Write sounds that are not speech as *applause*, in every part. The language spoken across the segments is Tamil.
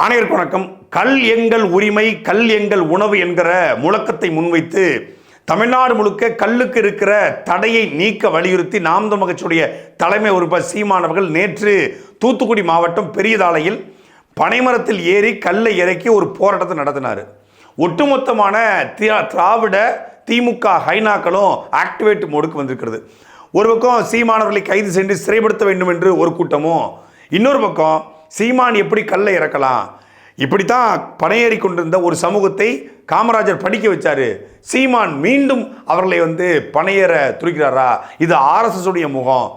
ஆணையர் வணக்கம். கல் எங்கள் உரிமை கல் எங்கள் உணவு என்கிற முழக்கத்தை முன்வைத்து தமிழ்நாடு முழுக்க கல்லுக்கு இருக்கிற தடையை நீக்க வலியுறுத்தி நாம் மகச்சுடைய தலைமை உறுப்பினர் சீமானவர்கள் நேற்று தூத்துக்குடி மாவட்டம் பெரியதாலையில் பனைமரத்தில் ஏறி கல்லை இறக்கி ஒரு போராட்டத்தை நடத்தினார். ஒட்டுமொத்தமான திராவிட திமுக ஹைனாக்களும் ஆக்டிவேட் மோடுக்கு வந்திருக்கிறது. ஒரு பக்கம் சீமானவர்களை கைது சென்று சிறைப்படுத்த வேண்டும் என்று ஒரு கூட்டமும் இன்னொரு பக்கம் சீமான் எப்படி கல்லை இறக்கலாம்? இப்படித்தான் பணையேறி கொண்டிருந்த ஒரு சமூகத்தை காமராஜர் படிக்க வச்சார். சீமான் மீண்டும் அவர்களை வந்து பணையேற துடிக்கிறாரா? இது ஆர்எஸ்எஸ் உடைய முகம்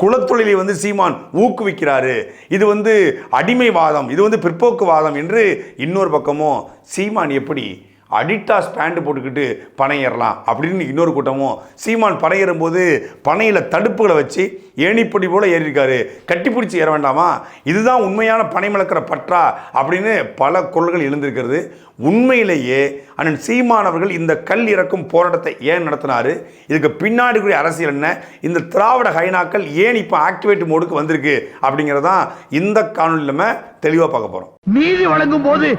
குலத்தொழிலை வந்து சீமான் ஊக்குவிக்கிறாரு. இது வந்து அடிமைவாதம் இது வந்து பிற்போக்குவாதம் என்று இன்னொரு பக்கமும் சீமான் எப்படி அடிட்டாஸ் பேண்ட் போட்டுக்கிட்டு பனையேறலாம் அப்படின்னு இன்னொரு கூட்டமும் சீமான் பனையேறும் போது பனையில் தடுப்புகளை வச்சு ஏணிப்படி போல் ஏறியிருக்காரு. கட்டிப்பிடிச்சி ஏற வேண்டாமா? இதுதான் உண்மையான பனை மலக்கிற பற்றா அப்படின்னு பல குரல்கள் எழுந்திருக்கிறது. உண்மையிலேயே அண்ணன் சீமான் அவர்கள் இந்த கல் இறக்கும் போராட்டத்தை ஏன் நடத்தினாரு? இதுக்கு பின்னாடி கூடிய அரசியல் என்ன? இந்த திராவிட ஹைனாக்கள் ஏன் இப்போ ஆக்டிவேட் மோடுக்கு வந்திருக்கு அப்படிங்கிறதான் இந்த காணொலி நம்ம தெளிவாக பார்க்க போகிறோம் நீதி வழங்கும் போது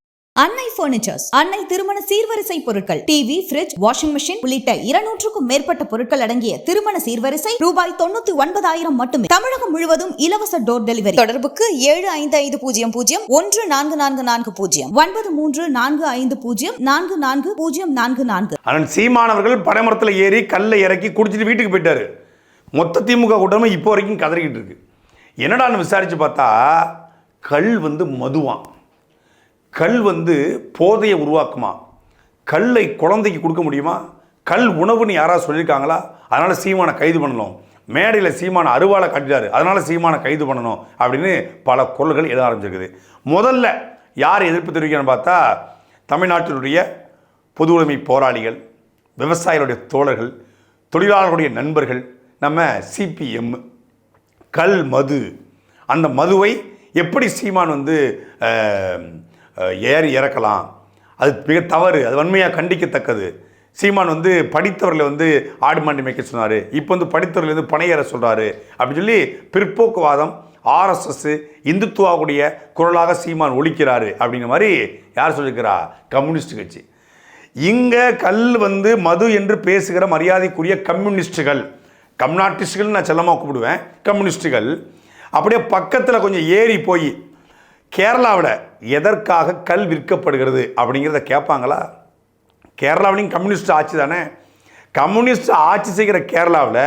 அன்னை பர்னிச்சர்ஸ் அன்னை திருமண சீர்வரிசை பொருட்கள் டிவி ஃபிரிட்ஜ் வாஷிங் மெஷின் உள்ளிட்ட இருநூற்றுக்கும் மேற்பட்ட பொருட்கள் அடங்கிய திருமண சீர்வரிசை ரூபாய் தொண்ணூத்தி ஒன்பதாயிரம் மட்டுமே. தமிழகம் முழுவதும் இலவச டோர் டெலிவரி தொடர்புக்கு ஏழு ஐந்து ஐந்து பூஜ்ஜியம் பூஜ்ஜியம் ஒன்று நான்கு நான்கு நான்கு பூஜ்ஜியம் ஒன்பது மூன்று நான்கு ஐந்து பூஜ்ஜியம் நான்கு நான்கு பூஜ்ஜியம் நான்கு நான்கு. அண்ணன் சீமானவர்கள் பனைமரத்தில் ஏறி கல்லை இறக்கி குடிச்சிட்டு வீட்டுக்கு போயிட்டாரு. மொத்த திமுக கூட்டமும் இப்போ வரைக்கும் கதறிக்கிட்டு இருக்கு. என்னடான்னு விசாரிச்சு பார்த்தா கல் வந்து மதுவான் கல் வந்து போதையை உருவாக்குமா? கல்லை குழந்தைக்கு கொடுக்க முடியுமா? கல் உணவுன்னு யாராவது சொல்லியிருக்காங்களா? அதனால் சீமானை கைது பண்ணணும். மேடையில் சீமான அருவாளை காட்டிட்டாரு. அதனால் சீமானை கைது பண்ணணும் அப்படின்னு பல குரல்கள் எழுத ஆரம்பிச்சிருக்குது. முதல்ல யார் எதிர்ப்பு தெரிவிக்கிறேன்னு பார்த்தா தமிழ்நாட்டினுடைய பொது உடைமை போராளிகள் விவசாயிகளுடைய தோழர்கள் தொழிலாளர்களுடைய நண்பர்கள் நம்ம சிபிஎம் கல் மது. அந்த மதுவை எப்படி சீமான் வந்து ஏறி இறக்கலாம். அது மிக தவறு அது வன்மையாக கண்டிக்கத்தக்கது. சீமான் வந்து படித்தவர்களை வந்து ஆடு மாண்டி மேய்க்க சொன்னார். இப்போ வந்து படித்தவர்கள் வந்து பணையேற சொல்கிறாரு அப்படின்னு சொல்லி பிற்போக்குவாதம் ஆர்எஸ்எஸ் இந்துத்துவாவுடைய குரலாக சீமான் ஒழிக்கிறாரு அப்படிங்கிற மாதிரி யார் சொல்லியிருக்கிறா? கம்யூனிஸ்ட் கட்சி. இங்கே கல் வந்து மது என்று பேசுகிற மரியாதைக்குரிய கம்யூனிஸ்டுகள். கம்யூனாட்டிஸ்டுகள் நான் செல்லமாக கூப்பிடுவேன். கம்யூனிஸ்டுகள். அப்படியே பக்கத்தில் கொஞ்சம் ஏறி போய் கேரளாவில் எதற்காக கல் விற்கப்படுகிறது அப்படிங்கிறத கேட்பாங்களா? கேரளாவிலையும் கம்யூனிஸ்ட் ஆட்சி தானே? கம்யூனிஸ்ட் ஆட்சி செய்கிற கேரளாவில்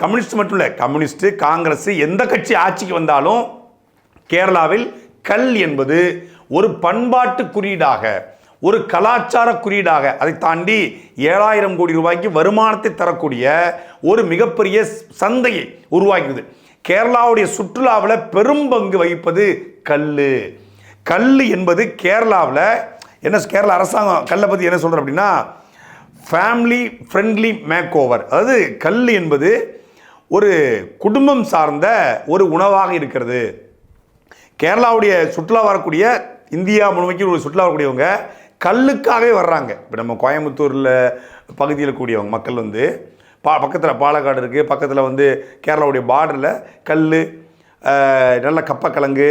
கம்யூனிஸ்ட் மட்டும் இல்லை கம்யூனிஸ்ட் காங்கிரஸ் எந்த கட்சி ஆட்சிக்கு வந்தாலும் கேரளாவில் கல் என்பது ஒரு பண்பாட்டு குறியீடாக ஒரு கலாச்சார குறியீடாக அதை தாண்டி ஏழாயிரம் கோடி ரூபாய்க்கு வருமானத்தை தரக்கூடிய ஒரு மிகப்பெரிய சந்தையை உருவாக்குது கேரளாவுடைய சுற்றுலாவில் பெரும் பங்கு வகிப்பது கல் கல் என்பது கேரளாவில் என்ன கேரளா அரசாங்கம் கல்லை பற்றி என்ன சொல்கிற அப்படின்னா ஃபேமிலி ஃப்ரெண்ட்லி மேக் ஓவர் அதாவது கல் என்பது ஒரு குடும்பம் சார்ந்த ஒரு உணவாக இருக்கிறது. கேரளாவுடைய சுற்றுலா வரக்கூடிய இந்தியா முழுமைக்கு ஒரு சுற்றுலா வரக்கூடியவங்க கல்லுக்காகவே வர்றாங்க. இப்போ நம்ம கோயம்புத்தூரில் பகுதியில் கூடியவங்க மக்கள் வந்து பா பக்கத்தில் பாலக்காடு இருக்குது பக்கத்தில் வந்து கேரளாவுடைய பார்டரில் கல் நல்ல கப்பக்கிழங்கு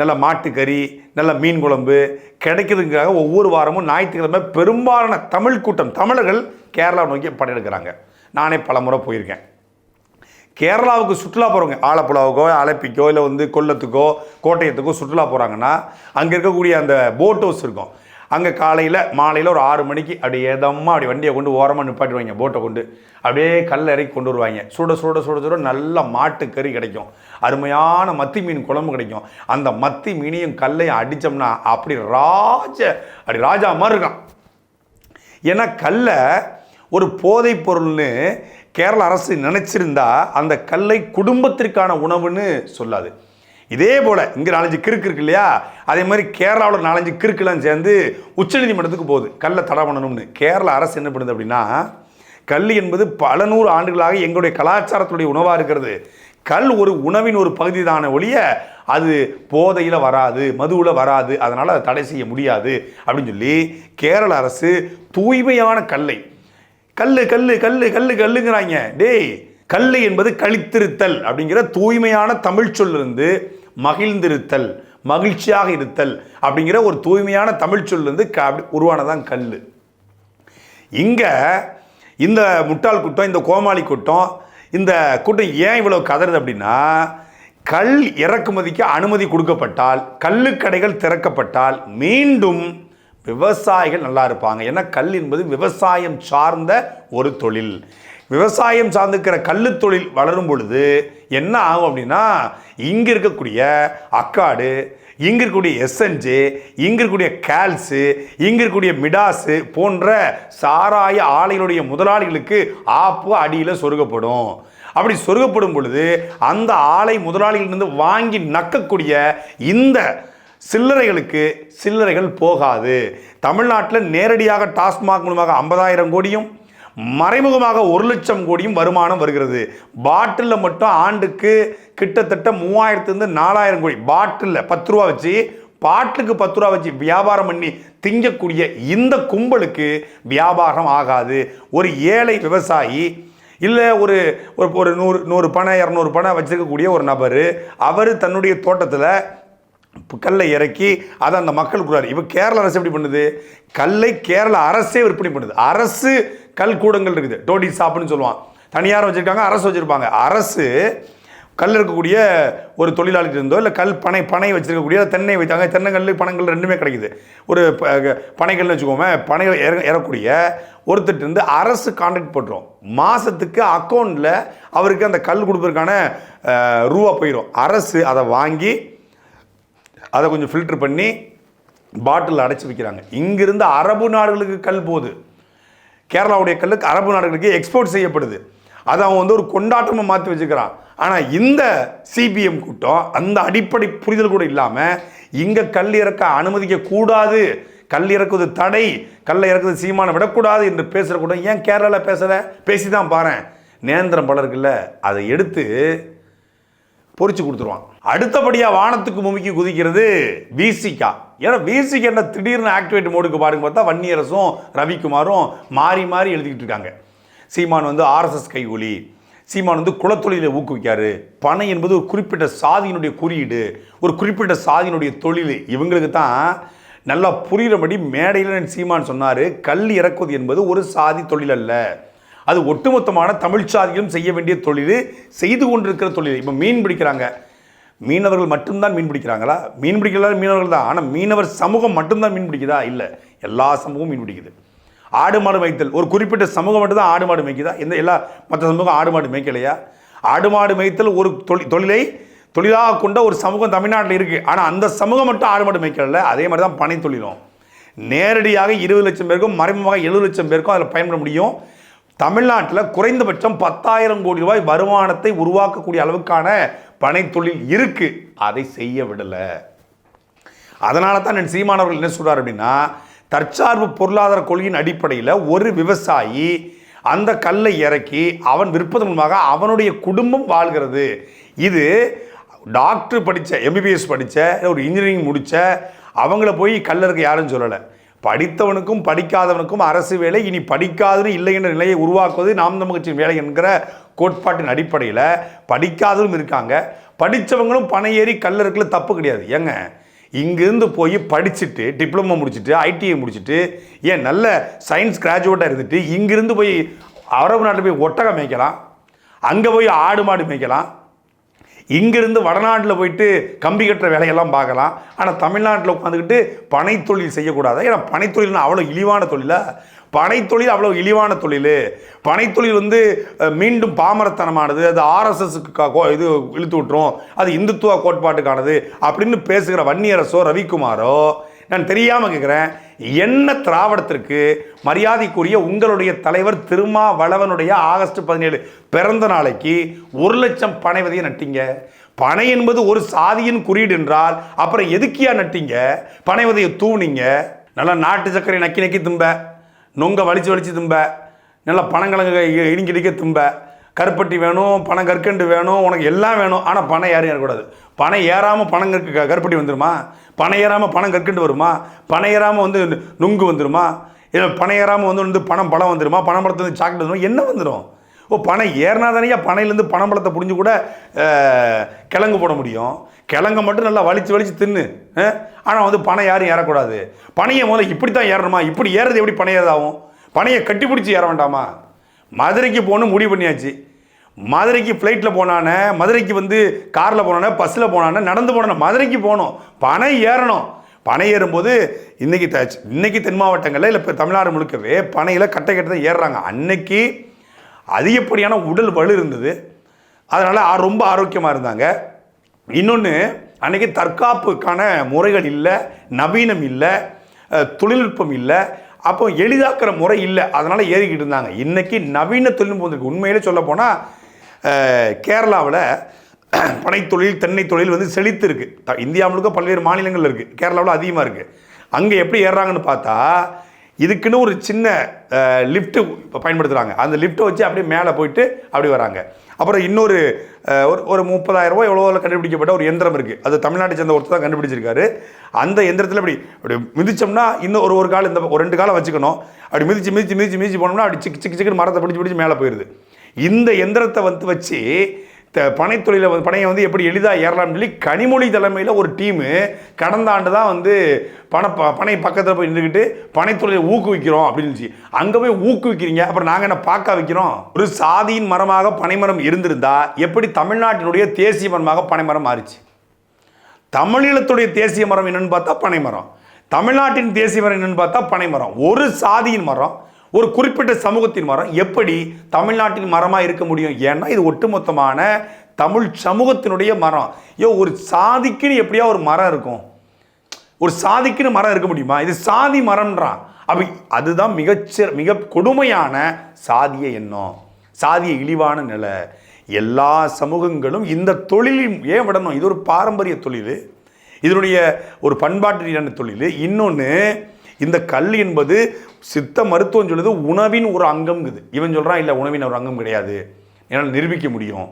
நல்ல மாட்டுக்கறி நல்ல மீன் குழம்பு கிடைக்கிறதுக்காக ஒவ்வொரு வாரமும் ஞாயிற்றுக்கிழமை பெரும்பாலான தமிழ் கூட்டம் தமிழர்கள் கேரளா நோக்கி படையெடுக்கிறாங்க. நானே பல முறை போயிருக்கேன். கேரளாவுக்கு சுற்றுலா போகிறவங்க ஆலப்புழாவுக்கோ அலப்பிக்கோ இல்லை வந்து கொல்லத்துக்கோ கோட்டயத்துக்கோ சுற்றுலா போகிறாங்கன்னா அங்கே இருக்கக்கூடிய அந்த போட் ஹவுஸ் இருக்கும். அங்கே காலையில் மாலையில் ஒரு ஆறு மணிக்கு அப்படி ஏதமாக அப்படி வண்டியை கொண்டு ஓரமாக நிப்பாட்டிடுவாங்க போட்டை கொண்டு. அப்படியே கல் இறக்கி கொண்டு வருவாங்க. சுட சுட சுட சுட நல்ல மாட்டுக்கறி கிடைக்கும். அருமையான மத்தி மீன் குழம்பு கிடைக்கும். அந்த மத்தி மீனையும் கல்லையும் அடித்தோம்னா அப்படி ராஜ அப்படி ராஜா மாதிரி இருக்கான். ஏன்னா கல்லை ஒரு போதைப் பொருள்னு கேரள அரசு நினச்சிருந்தா அந்த கல்லை குடும்பத்திற்கான உணவுன்னு சொல்லாது. இதே போல் இங்கே நாலஞ்சு கிறுக்கு இருக்கு இல்லையா? அதே மாதிரி கேரளாவில் நாலஞ்சு கிறுக்குலாம் சேர்ந்து உச்சநீதிமன்றத்துக்கு போகுது. கல்லை தடை பண்ணணும்னு. கேரள அரசு என்ன பண்ணுது அப்படின்னா கல் என்பது பல நூறு ஆண்டுகளாக எங்களுடைய கலாச்சாரத்துடைய உணவாக இருக்கிறது. கல் ஒரு உணவின் ஒரு பகுதி தான ஒழிய அது போதையில் வராது மதுவில் வராது. அதனால் அதை தடை செய்ய முடியாது அப்படின்னு சொல்லி கேரள அரசு தூய்மையான கல்லை கல் கல் கல் கல் கல்லுங்கிறாங்க. டேய் கல் என்பது கழித்திருத்தல் அப்படிங்கிற தூய்மையான தமிழ் சொல்லிருந்து மகிழ்ந்திருத்தல் மகிழ்ச்சியாக இருத்தல் அப்படிங்கிற ஒரு தூய்மையான தமிழ் சொல்லிருந்து க அப்படி உருவானதான் கல் இங்கே இந்த முட்டாள் கூட்டம் இந்த கோமாளி கூட்டம் இந்த கூட்டம் ஏன் இவ்வளோ கதறுது அப்படின்னா கல் இறக்குமதிக்கு அனுமதி கொடுக்கப்பட்டால் கல்லுக்கடைகள் திறக்கப்பட்டால் மீண்டும் விவசாயிகள் நல்லா இருப்பாங்க. ஏன்னா கல் என்பது விவசாயம் சார்ந்த ஒரு தொழில். விவசாயம் சார்ந்திருக்கிற கல்லு தொழில் வளரும் பொழுது என்ன ஆகும் அப்படின்னா இங்கே இருக்கக்கூடிய அக்காடு இங்கே இருக்கக்கூடிய எஸ்என்ஜி இங்கே இருக்கக்கூடிய கேல்ஸு இங்கே இருக்கக்கூடிய மிடாஸு போன்ற சாராய ஆலைகளுடைய முதலாளிகளுக்கு ஆப்பு அடியில் சொருகப்படும். அப்படி சொருகப்படும் பொழுது அந்த ஆலை முதலாளிகளிருந்து வாங்கி நக்கக்கூடிய இந்த சில்லறைகளுக்கு சில்லறைகள் போகாது. தமிழ்நாட்டில் நேரடியாக டாஸ்மாக் மூலமாக ஐம்பதாயிரம் கோடியும் மறைமுகமாக ஒரு லட்சம் கோடியும் வருமானம் வருகிறது. பாட்டிலில் மட்டும் ஆண்டுக்கு கிட்டத்தட்ட மூவாயிரத்துலேருந்து நாலாயிரம் கோடி. பாட்டிலில் பத்து ரூபா வச்சு பாட்டுக்கு பத்து ரூபா வச்சு வியாபாரம் பண்ணி திங்கக்கூடிய இந்த கும்பலுக்கு வியாபாரம் ஆகாது. ஒரு ஏழை விவசாயி இல்லை ஒரு ஒரு ஒரு நூறு நூறு பனை இரநூறு பணம் வச்சிருக்கக்கூடிய ஒரு நபர் அவர் தன்னுடைய தோட்டத்தில் கல்லை இறக்கி அதை அந்த மக்கள் கொடுறாரு இப்போ கேரள அரசு எப்படி பண்ணுது? கல்லை கேரள அரசே விற்பனை பண்ணுது. அரசு கல் கூடங்கள் இருக்குது. டோடி ஷாப்னு சொல்லுவான். தனியார் வச்சுருக்காங்க அரசு வச்சுருப்பாங்க. அரசு கல் இருக்கக்கூடிய ஒரு தொழிலாளிகிட்ட இருந்தோ இல்லை கல் பனை பனை வச்சுருக்கக்கூடிய தென்னை வைத்தாங்க. தென்னங்கல் பனங்கள் ரெண்டுமே கிடைக்குது. ஒரு ப- பனைகள்னு வச்சுக்கோமே பனை இற இறக்கூடிய ஒருத்தர் இருந்து அரசு கான்ட்ராக்ட் போட்டுரும் மாதத்துக்கு அக்கௌண்ட்டில் அவருக்கு அந்த கல் கொடுப்பதற்கான ரூபா போயிடும் அரசு அதை வாங்கி அதை கொஞ்சம் ஃபில்டர் பண்ணி பாட்டில் அடைச்சி வைக்கிறாங்க. இங்கிருந்து அரபு நாடுகளுக்கு கல் போகுது. கேரளாவுடைய கல்லுக்கு அரபு நாடுகளுக்கு எக்ஸ்போர்ட் செய்யப்படுது. அதை அவன் வந்து ஒரு கொண்டாட்டமாக மாற்றி வச்சுக்கிறான். ஆனால் இந்த சிபிஎம் கூட்டம் அந்த அடிப்படை புரிதல் கூட இல்லாமல் இங்கே கல் இறக்க அனுமதிக்கக்கூடாது. கல் இறக்குவது தடை கல்லை இறக்குது சீமானம் விடக்கூடாது என்று பேசுகிற கூட்டம் ஏன் கேரளாவில் பேசலை? பேசி தான் பாரேன். நேந்திரம் பலருக்குல்ல அதை எடுத்து பொறிச்சு கொடுத்துருவான். அடுத்தபடியாக வானத்துக்கு முமிக்கி குதிக்கிறது விசிகா ஏன்னா விசிகா என்ன திடீர்னு ஆக்டிவேட் மோடுக்கு பாருங்க பார்த்தா வன்னியரசும் ரவிக்குமாரும் மாறி மாறி எழுதிக்கிட்டு இருக்காங்க. சீமான் வந்து ஆர்எஸ்எஸ் கைகூலி. சீமான் வந்து குலத்தொழிலை ஊக்குவிக்காரு. பனை என்பது ஒரு குறிப்பிட்ட சாதியினுடைய குறியீடு. ஒரு குறிப்பிட்ட சாதியினுடைய தொழில். இவங்களுக்கு தான் நல்லா புரிகிறபடி மேடையில் சீமான் சொன்னார் கல் இறக்குவது என்பது ஒரு சாதி தொழில் அல்ல. அது ஒட்டுமொத்தமான தமிழ் சாதியிலும் செய்ய வேண்டிய தொழில் செய்து கொண்டிருக்கிற தொழில். இப்போ மீன் பிடிக்கிறாங்க. மீனவர்கள் மட்டும்தான் மீன் பிடிக்கிறாங்களா? மீன் பிடிக்கலாம் மீனவர்கள் தான். ஆனால் மீனவர் சமூகம் மட்டும்தான் மீன் பிடிக்குதா? இல்லை. எல்லா சமூகமும் மீன் பிடிக்குது. ஆடு மாடு மேய்த்தல். ஒரு குறிப்பிட்ட சமூகம் மட்டும்தான் ஆடு மாடு மேய்க்குதா? எந்த எல்லா மற்ற சமூகம் ஆடு மாடு மேய்க்கலையா? ஆடு மாடு மேய்த்தல் ஒரு தொழில் தொழிலை தொழிலாக கொண்ட ஒரு சமூகம் தமிழ்நாட்டில் இருக்குது ஆனால் அந்த சமூகம் மட்டும் ஆடு மாடு மேய்க்கல. அதே மாதிரி தான் பனை தொழிலும் நேரடியாக இருபது லட்சம் பேருக்கும் மறைமுகமாக எழுபது லட்சம் பேருக்கும் அதில் பயன்பட முடியும். தமிழ்நாட்டில் குறைந்தபட்சம் பத்தாயிரம் கோடி ரூபாய் வருமானத்தை உருவாக்கக்கூடிய அளவுக்கான பனை தொழில் இருக்கு. அதை செய்ய விடலை. அதனால தான் என் சீமானவர்கள் என்ன சொல்கிறார் அப்படின்னா தற்சார்பு பொருளாதார கொள்கையின் அடிப்படையில் ஒரு விவசாயி அந்த கல்லை இறக்கி அவன் விற்பதன் மூலமாக அவனுடைய குடும்பம் வாழ்கிறது. இது டாக்டர் படித்த எம்பிபிஎஸ் படித்த ஒரு இன்ஜினியரிங் முடித்த அவங்கள போய் கல்லறுக்க யாரும் சொல்லலை. படித்தவனுக்கும் படிக்காதவனுக்கும் அரசு வேலை இனி படிக்காதது இல்லை என்ற நிலையை உருவாக்குவது நாம் தமிழ் வேலை என்கிற கோட்பாட்டின் அடிப்படையில் படிக்காதவரும் இருக்காங்க. படித்தவங்களும் பணம் ஏறி கல்லறுக்கல தப்பு கிடையாது. ஏங்க இங்கேருந்து போய் படிச்சுட்டு டிப்ளமோ முடிச்சுட்டு ஐடிஐ முடிச்சுட்டு ஏன் நல்ல சயின்ஸ் கிராஜுவேட்டாக இருந்துட்டு இங்கிருந்து போய் அரபு நாட்டில் போய் ஒட்டகம் மேய்க்கலாம் அங்கே போய் ஆடு மாடு மேய்க்கலாம் இங்கிருந்து வடநாட்டில் போயிட்டு கம்பி கட்டுற வேலையெல்லாம் பார்க்கலாம். ஆனால் தமிழ்நாட்டில் உட்காந்துக்கிட்டு பனைத்தொழில் செய்யக்கூடாது. ஏன்னா பனைத்தொழில்னா அவ்வளோ இழிவான தொழிலா? பனைத்தொழில் அவ்வளோ இழிவான தொழில். பனைத்தொழில் வந்து மீண்டும் பாமரத்தனமானது. அது ஆர்எஸ்எஸ்க்கு இது இழுத்து விட்டுரும். அது இந்துத்துவ கோட்பாட்டுக்கானது. அப்படின்னு பேசுகிற வன்னியரசோ ரவிக்குமாரோ நான் தெரியாமல் கேட்குறேன் என்ன திராவிடத்திற்கு மரியாதைக்குரிய உங்களுடைய தலைவர் திருமாவளவனுடைய ஆகஸ்ட் பதினேழு பிறந்த நாளைக்கு ஒரு லட்சம் பனை விதையை நட்டீங்க. பனை என்பது ஒரு சாதியின் குறியீடு என்றால் அப்புறம் எதுக்கியா நட்டீங்க? பனை விதையை தூவுனீங்க. நல்லா நாட்டு சர்க்கரை நக்கி நக்கி தும்ப. நொங்க வலிச்சு வலிச்சு தும்ப. நல்லா பனங்கிழங்கு இடிங்கி இடிக்க தும்ப. கருப்பட்டி வேணும் பனை கற்கண்டு வேணும் உனக்கு எல்லாம் வேணும். ஆனால் பனை யாரும் ஏறக்கூடாது. பனை ஏறாமல் பணம் கற்கு கருப்பட்டி வந்துருமா பனை ஏறாமல் பணம் கற்கண்டு வருமா? பனை ஏறாமல் வந்து நுங்கு வந்துடுமா இல்லை பணம் ஏறாமல் வந்து வந்து பணம் பழம் வந்துடுமா பணம் வந்து சாக்லேட் வந்துடும் என்ன வந்துடும் ஓ பணம் ஏறினா தானே பனையிலேருந்து பணம் பழத்தை புரிஞ்சு கூட கிழங்கு போட முடியும். கிழங்கை மட்டும் நல்லா வலிச்சு வலிச்சு தின்னு ஆனால் வந்து பணம் யாரும் ஏறக்கூடாது. பனையை முதல்ல இப்படி தான் ஏறணுமா? இப்படி ஏறது எப்படி பணையதாகும் ஏறதாகும் பனையை கட்டி பிடிச்சி ஏற வேண்டாமா? மதுரைக்கு போகணும் முடிவு பண்ணியாச்சு. மதுரைக்கு ஃப்ளைட்டில் போனானே மதுரைக்கு வந்து காரில் போனானே பஸ்ஸில் போனானே நடந்து போனானே மதுரைக்கு போகணும். பனை ஏறணும். பனை ஏறும்போது இன்றைக்கி த இன்றைக்கி தென் மாவட்டங்களில் இல்லை இப்போ தமிழ்நாடு முழுக்கவே பனையில் கட்டை கட்டை தான் ஏறுறாங்க. அன்னைக்கு அதிகப்படியான உடல் வலு இருந்தது. அதனால் ரொம்ப ஆரோக்கியமாக இருந்தாங்க. இன்னொன்று அன்னைக்கு தற்காப்புக்கான முறைகள் இல்லை நவீனம் இல்லை தொழில்நுட்பம் இல்லை. அப்போ எளிதாக்குற முறை இல்லை. அதனால் ஏறிக்கிட்டு இருந்தாங்க. இன்னைக்கு நவீன தொழில்நுட்பம் வந்திருக்கு. உண்மையிலே சொல்ல போனால் கேரளாவில் பனைத்தொழில் தென்னை தொழில் வந்து செழித்து இருக்குது இந்தியா முழுக்க பல்வேறு மாநிலங்கள் இருக்குது கேரளாவில் அதிகமாக இருக்குது அங்கே எப்படி ஏறுறாங்கன்னு பார்த்தா இதுக்குன்னு ஒரு சின்ன லிஃப்ட்டு பயன்படுத்துகிறாங்க அந்த லிஃப்ட்டை வச்சு அப்படியே மேலே போயிட்டு அப்படி வராங்க. அப்புறம் இன்னொரு ஒரு ஒரு முப்பதாயிரம் ரூபாய் எவ்வளோ கண்டுபிடிக்கப்பட்ட ஒரு எந்திரம் இருக்குது அது தமிழ்நாட்டை சேர்ந்த ஒருத்தர் தான் கண்டுபிடிச்சிருக்காரு. அந்த எந்திரத்தில் அப்படி அப்படி மிதிச்சோம்னா இன்னும் ஒரு ஒரு காலம் இந்த ஒரு ரெண்டு காலம் வச்சுக்கணும். அப்படி மிதிச்சு மிதிச்சு மிதிச்சு மிதிச்சு போனோம்னா அப்படி சிக்கு சிக்கு சிக்குன்னு மரத்தை பிடிச்சி பிடிச்சி மேலே போயிடுது இந்த எந்திரத்தை வந்து வச்சு த- வந்து பனையை வந்து எப்படி எளிதாக ஏறலாம்னு சொல்லி கனிமொழி தலைமையில் ஒரு டீமு கடந்த ஆண்டு தான் வந்து பண பனை பக்கத்தில் போய் நின்றுக்கிட்டு பனைத்துறையை ஊக்குவிக்கிறோம் அப்படின்னு சொல்லி. அங்கே போய் ஊக்குவிக்கிறீங்க அப்புறம் நாங்கள் என்ன பார்க்க வைக்கிறோம்? ஒரு சாதியின் மரமாக பனைமரம் இருந்திருந்தா எப்படி தமிழ்நாட்டினுடைய தேசிய மரமாக பனைமரம் மாறிச்சு? தமிழீழத்துடைய தேசிய மரம் என்னன்னு பார்த்தா பனைமரம் தமிழ்நாட்டின் தேசிய மரம் என்னன்னு பார்த்தா பனைமரம் ஒரு சாதியின் மரம் ஒரு குறிப்பிட்ட சமூகத்தின் மரம் எப்படி தமிழ்நாட்டின் மரமாக இருக்க முடியும்? ஏன்னா இது ஒட்டுமொத்தமான தமிழ் சமூகத்தினுடைய மரம். ஐயோ ஒரு சாதிக்குன்னு எப்படியா ஒரு மரம் இருக்கும்? ஒரு சாதிக்குன்னு மரம் இருக்க முடியுமா? இது சாதி மரம்ன்றான் அப்ப அதுதான் மிகச்சிற மிக கொடுமையான சாதிய எண்ணம். சாதிய இழிவான நிலை. எல்லா சமூகங்களும் இந்த தொழிலையும் ஏன் விடணும்? இது ஒரு பாரம்பரிய தொழில். இதனுடைய ஒரு பண்பாட்டு ரீதியான தொழில். இன்னொன்று இந்த கல் என்பது சித்த மருத்துவம் சொல்லுது உணவின் ஒரு அங்கம்ங்குது. இவன் சொல்கிறான் இல்லை உணவின் ஒரு அங்கம் கிடையாது. என்னால் நிரூபிக்க முடியும்.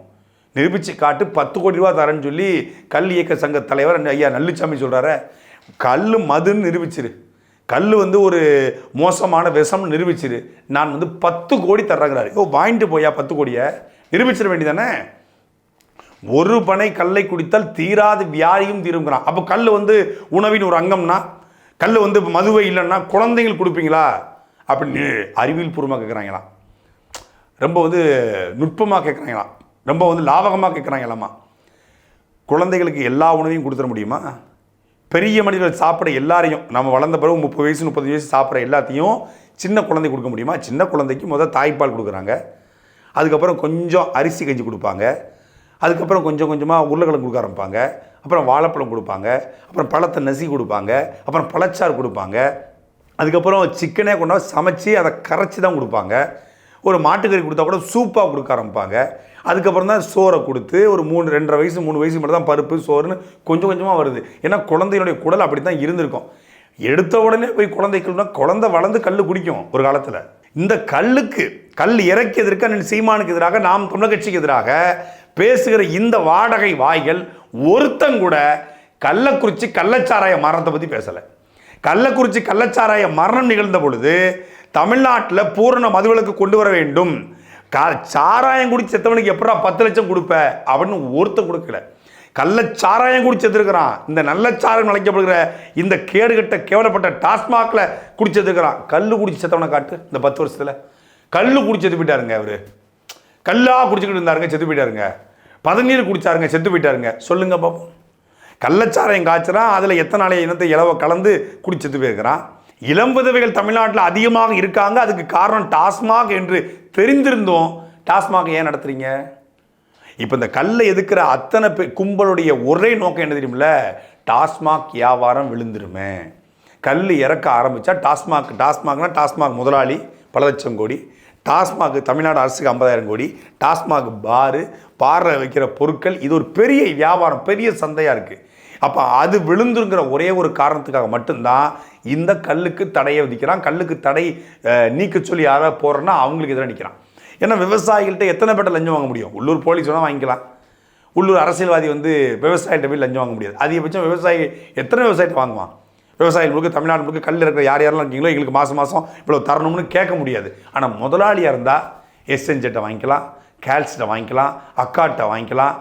நிரூபித்து காட்டு பத்து கோடி ரூபா தரேன்னு சொல்லி கல் இயக்க சங்க தலைவர் ஐயா நல்லுச்சாமி சொல்கிறார கல் மதுன்னு நிரூபிச்சிரு. கல் வந்து ஒரு மோசமான விஷம்னு நிரூபிச்சிரு. நான் வந்து பத்து கோடி தர்றாங்கிறாரு. ஓ வாங்கிட்டு போயா பத்து கோடியை? நிரூபிச்சிட வேண்டியதானே? ஒரு பனை கல்லை குடித்தால் தீராத வியாதியும் தீருங்கிறான் அப்போ கல் வந்து உணவின் ஒரு அங்கம்னா கல் வந்து இப்போ மதுவை இல்லைன்னா குழந்தைங்களுக்கு கொடுப்பீங்களா? அப்படின்னு அறிவியல் பூர்வமாக கேட்குறாங்களாம் ரொம்ப வந்து நுட்பமாக கேட்குறாங்களாம் ரொம்ப வந்து லாபகமாக கேட்குறாங்களாம்மா குழந்தைகளுக்கு எல்லா உணவையும் கொடுத்துட முடியுமா? பெரிய மனிதர்கள் சாப்பிட எல்லாரையும் நம்ம வளர்ந்த பிறகு முப்பது வயசு முப்பது வயசு சாப்பிட்ற எல்லாத்தையும் சின்ன குழந்தை கொடுக்க முடியுமா? சின்ன குழந்தைக்கு முதல் தாய்ப்பால் கொடுக்குறாங்க. அதுக்கப்புறம் கொஞ்சம் அரிசி கஞ்சி கொடுப்பாங்க. அதுக்கப்புறம் கொஞ்சம் கொஞ்சமாக உருளைக்கிழங்கு கொடுக்க ஆரம்பிப்பாங்க. அப்புறம் வாழைப்பழம் கொடுப்பாங்க அப்புறம் பழத்தை நசி கொடுப்பாங்க அப்புறம் பழச்சாறு கொடுப்பாங்க. அதுக்கப்புறம் சிக்கனே கொண்டாந்து சமைச்சு அதை கரைச்சி தான் கொடுப்பாங்க. ஒரு மாட்டுக்கறி கொடுத்தா கூட சூப்பாக கொடுக்க ஆரம்பிப்பாங்க. அதுக்கப்புறம் தான் சோறை கொடுத்து ஒரு மூணு ரெண்டரை வயசு மூணு வயசு மட்டும் தான் பருப்பு சோறுன்னு கொஞ்சம் கொஞ்சமாக வருது. ஏன்னா குழந்தையினுடைய குடல் அப்படி தான் இருந்திருக்கும். எடுத்த உடனே போய் குழந்தைக்குன்னா குழந்தை வளர்ந்து கல் குடிக்கும் ஒரு காலத்தில். இந்த கல்லுக்கு கல் இறக்கியதற்கு அண்ணன் சீமானுக்கு எதிராக நாம் தமிழர் கட்சிக்கு எதிராக பேசுகிற இந்த வாடகை வாய்கள் ஒருத்தன் கூட கள்ளக்குறிச்சி கள்ளச்சாராய மரணத்தை பற்றி பேசலை. கள்ளக்குறிச்சி கள்ளச்சாராய மரணம் நிகழ்ந்த பொழுது தமிழ்நாட்டில் பூரண மதுவிலக்கு கொண்டு வர வேண்டும். கா சாராயம் குடி செத்தவனுக்கு எப்படா பத்து லட்சம் கொடுப்ப? அப்படின்னு ஒருத்தன் கொடுக்கல. கள்ளச்சாராயம் குடிச்சதுருக்கிறான் இந்த நல்ல சாராயம் அழைக்கப்படுகிற இந்த கேடுகட்ட கேவலப்பட்ட டாஸ்மாகில் குடிச்சதுருக்கிறான் கல் குடிச்சு செத்தவனை காட்டு இந்த பத்து வருஷத்தில். கல் குடிச்சு செத்து போயிட்டாருங்க அவர். கல்லா குடிச்சுக்கிட்டு இருந்தாருங்க செத்து போயிட்டாருங்க. பதநீர் குடித்தாருங்க செத்து போயிட்டாருங்க. சொல்லுங்க பாப்போம். கள்ளச்சாரையும் காய்ச்சறான் அதில் எத்தனாலே இனத்தை இளவை கலந்து குடிச்சிட்டு போயிருக்கிறான் இளம் விதவைகள் தமிழ்நாட்டில் அதிகமாக இருக்காங்க அதுக்கு காரணம் டாஸ்மாக் என்று தெரிந்திருந்தோம். டாஸ்மாக் ஏன் நடத்துறீங்க? இப்போ இந்த கல்லை எதுக்கிற அத்தனை பே கும்பலுடைய ஒரே நோக்கம் என்ன தெரியுமில்ல? டாஸ்மாக் வியாபாரம் விழுந்துருமே. கல் இறக்க ஆரம்பித்தா டாஸ்மாக் டாஸ்மாக்னா டாஸ்மாக் முதலாளி பல லட்சம் கோடி. டாஸ்மாக் தமிழ்நாடு அரசுக்கு ஐம்பதாயிரம் கோடி. டாஸ்மாக் பாரு பாறை வைக்கிற பொருட்கள் இது ஒரு பெரிய வியாபாரம் பெரிய சந்தையாக இருக்குது அப்போ அது விழுந்துருங்கிற ஒரே ஒரு காரணத்துக்காக மட்டும்தான் இந்த கல்லுக்கு தடையை விதிக்கிறான். கல்லுக்கு தடை நீக்க சொல்லி யாராவது போகிறோன்னா அவங்களுக்கு எதிராக நிற்கிறான் ஏன்னா விவசாயிகள்கிட்ட எத்தனை பேட்ட லஞ்சம் வாங்க முடியும்? உள்ளூர் போலீஸ் வேணால் வாங்கிக்கலாம். உள்ளூர் அரசியல்வாதி வந்து விவசாயிகிட்ட போய் லஞ்சம் வாங்க முடியாது. அதிகபட்சம் விவசாயி எத்தனை விவசாயிகிட்ட வாங்குவான்? விவசாயிகள் முழுக்க தமிழ்நாடு முழுக்க கல் இருக்கிற யார் யாரெல்லாம் இருக்கீங்களோ எங்களுக்கு மாதம் மாதம் இவ்வளோ தரணும்னு கேட்க முடியாது. ஆனால் முதலாளியாக இருந்தால் எஸ்என்ஜெட்டை வாங்கிக்கலாம். கேல்ஸ்ட்டை வாங்கிக்கலாம் அக்காட்டை வாங்கிக்கலாம்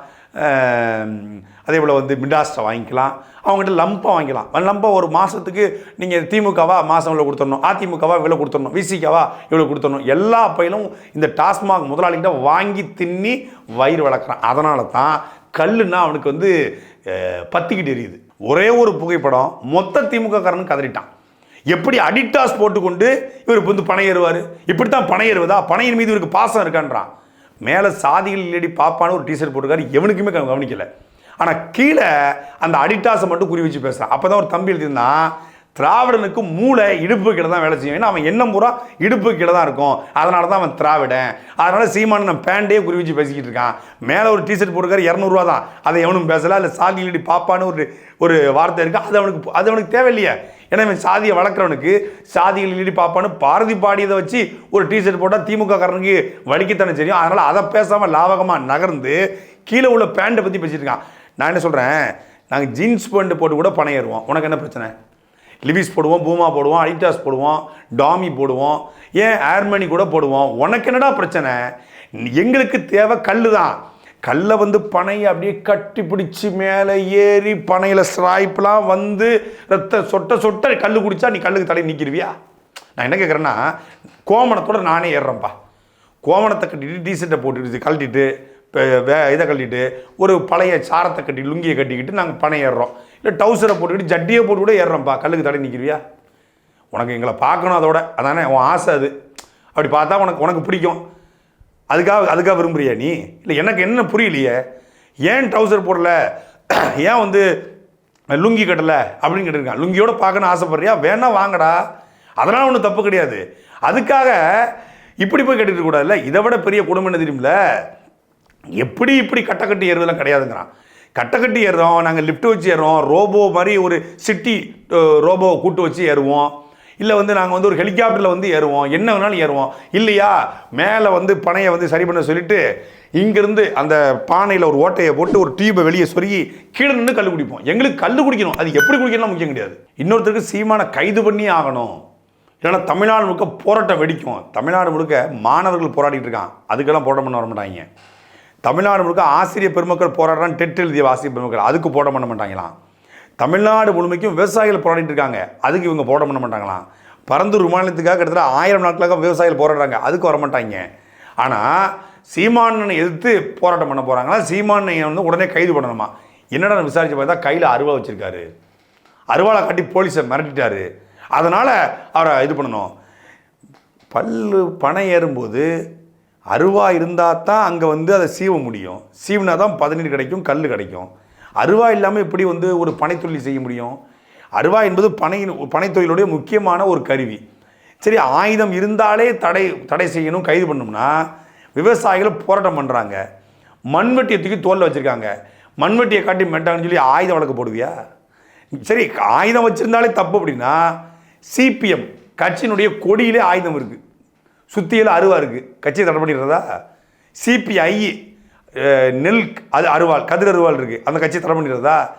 அதே போல் வந்து மிடாஸ்ட்டை வாங்கிக்கலாம். அவங்ககிட்ட லம்பாக வாங்கிக்கலாம். லம்பாக ஒரு மாதத்துக்கு நீங்கள் திமுகவா மாதம் இவ்வளோ கொடுத்துடணும் அதிமுகவா இவ்வளோ கொடுத்துடணும் விசிகவா இவ்வளோ கொடுத்துடணும். எல்லா பயிலும் இந்த டாஸ்மாக் முதலாளிகிட்ட வாங்கி தின்னி வயிறு வளர்க்குறான். அதனால தான் கல்லுன்னா அவனுக்கு வந்து பத்திக்கிட்டு எரியுது. ஒரே ஒரு புகைப்படம் மொத்த திமுக கதறிட்டான். எப்படி அடிட்டாஸ் போட்டுக்கொண்டு இவருக்கு வந்து பணம் ஏறுவார்? இப்படி தான் பணம் ஏறுவதா? பணையின் மீது இவருக்கு பாசம் இருக்கான்றான். மேலே சாதிகள் இல்லடி பாப்பான்னு ஒரு டிஷர்ட் போட்டிருக்காரு. எவனுக்குமே க- கவனிக்கல. ஆனால் கீழே அந்த அடிட்டாஸை மட்டும் குறி வச்சு பேசுகிறான் அப்போ தான் ஒரு தம்பி எழுதியிருந்தான் திராவிடனுக்கு மூளை இடுப்பு கீழே தான் வேலை செய்யும். ஏன்னா அவன் எண்ணம் பூரா இடுப்பு கீழே தான் இருக்கும். அதனால தான் அவன் திராவிடன். அதனால சீமானு நம்ம பேண்டே குறி வச்சு பேசிக்கிட்டு இருக்கான். மேலே ஒரு டிஷர்ட் போட்டுக்காரு இரநூறுவா தான். அதை எவனும் பேசலை. இல்லை சாதி இல்லடி பாப்பான்னு ஒரு ஒரு வார்த்தை இருக்குது அது அவனுக்கு அது அவனுக்கு தேவையில்லையே. ஏன்னா இவன் சாதியை வளர்க்குறவனுக்கு சாதியில் ஈடி பார்ப்பான்னு பாரதி பாடியதை வச்சு ஒரு டிஷர்ட் போட்டால் திமுக காரனுக்கு வலிக்கத்தானே தெரியும். அதனால் அதை பேசாமல் லாவகமாக நகர்ந்து கீழே உள்ள பேண்ட்டை பற்றி பேசிட்டு இருக்கான். நான் என்ன சொல்கிறேன் நாங்கள் ஜீன்ஸ் பேண்ட் போட்டு கூட பணம் ஏறுவோம். உனக்கு என்ன பிரச்சனை? லிவிஸ் போடுவோம் பூமா போடுவோம் அடிட்டாஸ் போடுவோம் டாமி போடுவோம் ஏன் ஏர்மனி கூட போடுவோம். உனக்கு என்னடா பிரச்சனை? எங்களுக்கு தேவை கல் தான் கல்லை வந்து பனையை அப்படியே கட்டி பிடிச்சி மேலே ஏறி பனையில் ஸ்ராய்ப்லாம் வந்து ரத்த சொட்ட சொட்ட கல் குடித்தா நீ கல்லுக்கு தலை நிற்கிருவியா நான் என்ன கேட்குறேன்னா கோமணத்தோட நானே ஏறுறேன்ப்பா. கோமணத்தை கட்டிட்டு டீசர்ட்டை போட்டுட்டு கழட்டிட்டு இப்போ வே இதை கட்டிட்டு ஒரு பழைய சாரத்தை கட்டி லுங்கியை கட்டிக்கிட்டு நாங்கள் பனை ஏறுறோம். இல்லை டவுசரை போட்டுக்கிட்டு ஜட்டியை போட்டு கூட ஏறுறோம்ப்பா கல்லுக்கு தடை நிற்கிறியா உனக்கு எங்களை பார்க்கணும் அதோட. அதானே உன் ஆசை அது. அப்படி பார்த்தா உனக்கு உனக்கு பிடிக்கும். அதுக்காக அதுக்காக விரும்புறியா நீ? இல்லை எனக்கு என்ன புரியலையே? ஏன் ட்ரௌசர் போடல? *clears throat* ஏன் வந்து லுங்கி கட்டலை? அப்படின்னு கேட்டிருக்கான். லுங்கியோட பார்க்கணும்னு ஆசைப்படுறியா? வேணா வாங்கடா. அதெல்லாம் ஒன்றும் தப்பு கிடையாது. அதுக்காக இப்படி போய் கட்டிட்டு கூடாதுல்ல? இதை விட பெரிய குடும்பம் என்ன தெரியுமில்ல? எப்படி இப்படி கட்டக்கட்டி ஏறுதெல்லாம் கிடையாதுங்கிறான். கட்டக்கட்டி ஏறுறோம் நாங்கள் லிஃப்ட் வச்சு ஏறுறோம் ரோபோ மாதிரி ஒரு சிட்டி ரோபோவை கூட்டு வச்சு ஏறுவோம். இல்லை வந்து நாங்கள் வந்து ஒரு ஹெலிகாப்டரில் வந்து ஏறுவோம். என்ன வேணாலும் ஏறுவோம். இல்லையா? மேலே வந்து பனையை வந்து சரி பண்ண சொல்லிட்டு இங்கேருந்து அந்த பானையில் ஒரு ஓட்டையை போட்டு ஒரு டியூபை வெளியே சொருகி கீழே நின்று கல் குடிப்போம். எங்களுக்கு கல் குடிக்கணும். அது எப்படி குடிக்கணும் முக்கியம் கிடையாது. இன்னொருத்தருக்கு சீமான கைது பண்ணி ஆகணும். இல்லைன்னா தமிழ்நாடு முழுக்க போராட்டம் வெடிக்கும். தமிழ்நாடு முழுக்க மாணவர்கள் போராடிட்டு இருக்கான். அதுக்கெல்லாம் போராட்டம் பண்ண வர மாட்டாங்க. தமிழ்நாடு முழுக்க ஆசிரியர் பெருமக்கள் போராடுறான். டெட் எழுதிய ஆசிரியர் பெருமக்கள். அதுக்கு போட பண்ண மாட்டாங்களாம். தமிழ்நாடு முழுமைக்கும் விவசாயிகள் போராடிட்டு இருக்காங்க. அதுக்கு இவங்க போராட பண்ண மாட்டாங்களாம். பரந்தூர் விமானத்துக்காக கிட்டத்தட்ட ஆயிரம் நாட்களாக விவசாயிகள் போராடுறாங்க. அதுக்கு வர மாட்டாங்க. ஆனால் சீமானனை எதிர்த்து போராட்டம் பண்ண போகிறாங்களா சீமானை வந்து உடனே கைது பண்ணணுமா? என்னடா விசாரிச்சு பார்த்தா கையில் அருவா வச்சுருக்காரு. அருவாளை காட்டி போலீஸை மிரட்டிட்டாரு. அதனால் அவரை இது பண்ணணும். பல்லு பனை ஏறும்போது அருவா இருந்தால் தான் அங்கே வந்து அதை சீவ முடியும். சீவினா தான் பதநீர் கிடைக்கும் கல் கிடைக்கும். அருவா இல்லாமல் எப்படி வந்து ஒரு பனைத்தொழில் செய்ய முடியும்? அருவா என்பது பனையின் பனைத்தொழிலுடைய முக்கியமான ஒரு கருவி. சரி ஆயுதம் இருந்தாலே தடை தடை செய்யணும் கைது பண்ணோம்னா விவசாயிகள் போராட்டம் பண்ணுறாங்க மண்வெட்டியை தூக்கி தோலில் வச்சுருக்காங்க. மண்வெட்டியை காட்டி மெட்டாங்கன்னு சொல்லி ஆயுதம் வழக்கு போடுவியா? சரி ஆயுதம் வச்சுருந்தாலே தப்பு அப்படின்னா சிபிஎம் கட்சியினுடைய கொடியிலே ஆயுதம் இருக்குது சுத்தியில் அருவா இருக்குது கட்சியை தடை பண்ணிடுறதா? சிபிஐ நெல் அது அருவாள் கதிர் அருவாள் இருக்குது அந்த கட்சியை தடை பண்ணிடுறதா?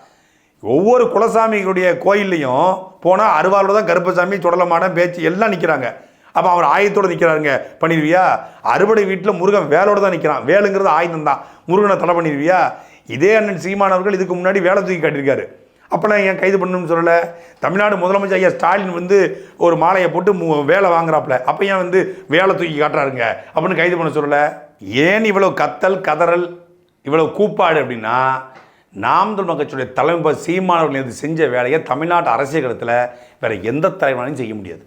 ஒவ்வொரு குலசாமிகளுடைய கோயில்லையும் போனால் அருவாளோட தான் கருப்பசாமி சுடலமாடம் பேச்சு எல்லாம் நிற்கிறாங்க அப்போ அவர் ஆயத்தோடு நிற்கிறாருங்க பண்ணிடுவியா அறுவடை வீட்டில் முருகன் வேலோட தான் நிற்கிறான் வேலுங்கிறது ஆயுதம் தான். முருகனை தடை பண்ணிடுவியா இதே அண்ணன் சீமானவர்கள் இதுக்கு முன்னாடி வேலை தூக்கி காட்டியிருக்காரு. அப்போல்லாம் ஏன் கைது பண்ணணும்னு சொல்லலை? தமிழ்நாடு முதலமைச்சர் ஐயா ஸ்டாலின் வந்து ஒரு மாலையை போட்டு மு- வேலை வாங்குறாப்புல. அப்போ ஏன் வந்து வேலை தூக்கி காட்டுறாருங்க? அப்படின்னு கைது பண்ண சொல்லலை? ஏன் இவ்வளோ கத்தல் கதறல் இவ்வளோ கூப்பாடு அப்படின்னா நாம் தமிழ் தலைமை சீமானவர்கள் இது செஞ்ச வேலையை தமிழ்நாட்டு அரசியல் களத்தில் வேறு எந்த தலைவனாலையும் செய்ய முடியாது.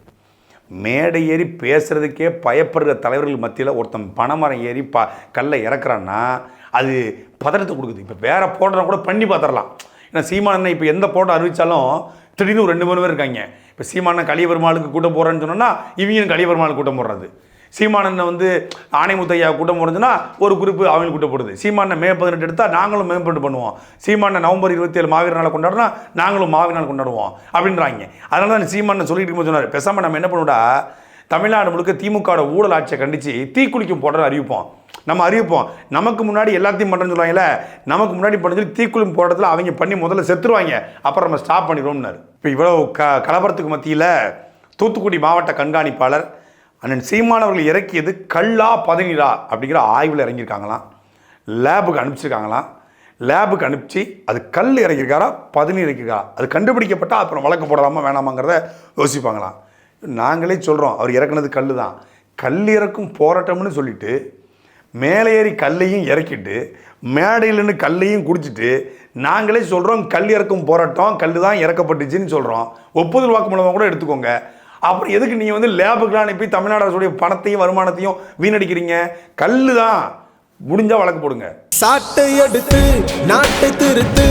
மேடை ஏறி பேசுகிறதுக்கே பயப்படுற தலைவர்கள் மத்தியில் ஒருத்தன் பனைமரம் ஏறி ப கல்லை இறக்குறான்னா அது பதட்டத்தை கொடுக்குது. இப்போ வேறு போடுறோம் கூட பண்ணி பார்த்துடலாம். ஏன்னா சீமானனை இப்போ எந்த போட்டோ அறிவித்தாலும் திடீர்னு ஒரு ரெண்டு மூணு பேர் இருக்காங்க. இப்போ சீமான கலியபெருமாளுக்கு கூட்டம் போகிறான்னு சொன்னோன்னா இவங்களும் கலியபெருமாளுக்கு கூட்டம் போடுறது. சீமானனை வந்து ஆணைமுத்தையா கூட்டம் போடுறதுன்னா ஒரு குறிப்பு அவங்களுக்கு கூட்டம் போடுது. சீமானை மே பதினெட்டு எடுத்தால் நாங்களும் மேம்பட்டு பண்ணுவோம். சீமான நவம்பர் இருபத்தி ஏழு மாவீர நாளை கொண்டாடுனா நாங்களும் மாவீர நாள் கொண்டாடுவோம். அப்படின்றாங்க. அதனால தான் சீமான சொல்லிட்டு இருக்கும்போது சொன்னார். பேசாமல் நம்ம என்ன பண்ணுவோம்டா? தமிழ்நாடு முழுக்க திமுகவோட ஊழல் ஆட்சியை கண்டித்து தீக்குளிக்கும் போடுற அறிவிப்போம். நம்ம அறிவிப்போம். நமக்கு முன்னாடி எல்லாத்தையும் பண்ணுறேன்னு சொல்லுவாங்கல்ல நமக்கு முன்னாடி பண்ண சொல்லி தீக்குளிக்கும் போடுறதுல அவங்க பண்ணி முதல்ல செத்துருவாங்க. அப்புறம் நம்ம ஸ்டாப் பண்ணிடுவோம்னாரு. இப்போ இவ்வளோ க கலவரத்துக்கு மத்தியில் தூத்துக்குடி மாவட்ட கண்காணிப்பாளர் அண்ணன் சீமானவர்கள் இறக்கியது கல்லா பதநீரா அப்படிங்கிற ஆய்வில் இறங்கியிருக்காங்களாம். லேபுக்கு அனுப்பிச்சிருக்காங்களாம். லேபுக்கு அனுப்பிச்சு அது கல் இறக்கியிருக்காரா பதநீர் இறக்கியிருக்காரா? அது கண்டுபிடிக்கப்பட்டால் அப்புறம் வழக்கு போடலாமா வேணாமாங்கிறத யோசிப்பாங்களாம். நாங்களே சொல்கிறோம் அவர் இறக்குனது கல் தான் கல் இறக்கும் போராட்டம்னு சொல்லிட்டு மேலே ஏறி கல்லையும் இறக்கிட்டு மேடையிலன்னு கல்லையும் குடிச்சிட்டு நாங்களே சொல்கிறோம் கல் இறக்கும் போராட்டம் கல் தான் இறக்கப்பட்டுச்சுன்னு சொல்கிறோம் ஒப்புதல் வாக்குமூலமாக கூட எடுத்துக்கோங்க. அப்புறம் எதுக்கு நீங்கள் வந்து லேபுக்கெலாம் அனுப்பி தமிழ்நாடு அரசுடைய பணத்தையும் வருமானத்தையும் வீணடிக்கிறீங்க? கல் தான் முடிஞ்சால் வழக்கு போடுங்க. சாட்டை எடுத்து நாட்டை திருத்து